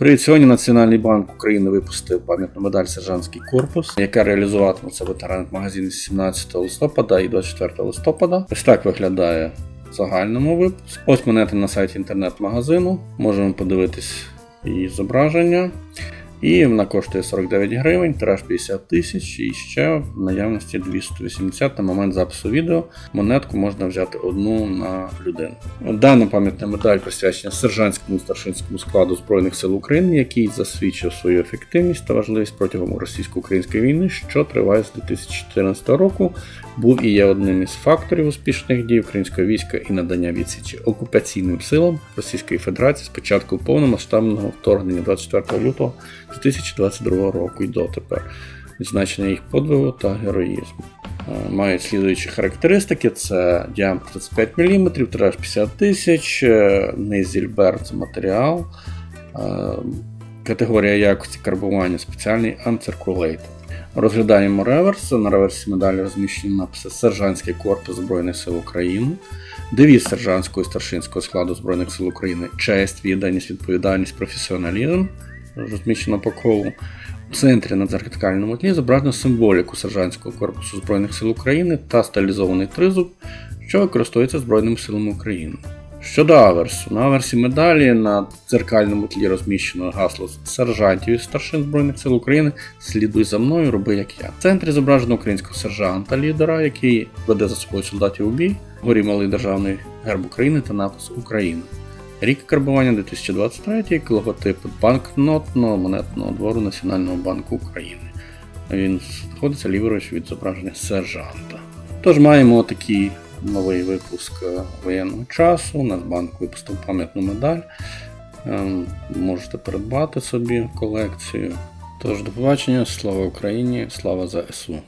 Привіт, сьогодні Національний банк України випустив пам'ятну медаль Сержантський корпус, яка реалізуватиметься в ветеранах магазині 17 листопада і 24 листопада. Ось так виглядає в загальному випуск. Ось монети на сайті інтернет-магазину. Можемо подивитись її зображення. І вона коштує 49 гривень, тираж 50 тисяч і ще в наявності 280 на момент запису відео. Монетку можна взяти одну на людину. Дана пам'ятна медаль присвячена сержантському старшинському складу Збройних сил України, який засвідчив свою ефективність та важливість протягом російсько-української війни, що триває з 2014 року. Був і є одним із факторів успішних дій українського війська і надання відсічі окупаційним силам Російської Федерації з початку повномасштабного вторгнення 24 лютого 2022 року і дотепер. Відзначення їх подвигу та героїзму. Е, Мають слідуючі характеристики: це діаметр 35 мм, тираж 50 тисяч, е, це матеріал, е, категорія якості карбування спеціальний Uncirculated. Розглядаємо реверс. На реверсі медалі розміщені написи Сержантський корпус Збройних сил України, девіз сержантського і старшинського складу Збройних сил України, честь, відданість, відповідальність, професіоналізм, розміщено по колу. У центрі на дзеркальному тлі зображено символіку сержантського корпусу Збройних сил України та стилізований тризуб, що використовується Збройними силами України. Щодо аверсу, на аверсі медалі на дзеркальному тлі розміщено гасло сержантів і старшин Збройних сил України Слідуй за мною, роби як я. В центрі зображено українського сержанта лідера, який веде за собою солдатів у бій, горі малий державний герб України та напис Україна. Рік карбування 2023, логотип банкнотного монетного двору Національного банку України. Він знаходиться ліворуч від зображення сержанта. Тож маємо такий новий випуск воєнного часу. Нацбанк випустив пам'ятну медаль. Ем, Можете придбати собі колекцію. Тож до побачення, слава Україні, слава ЗСУ.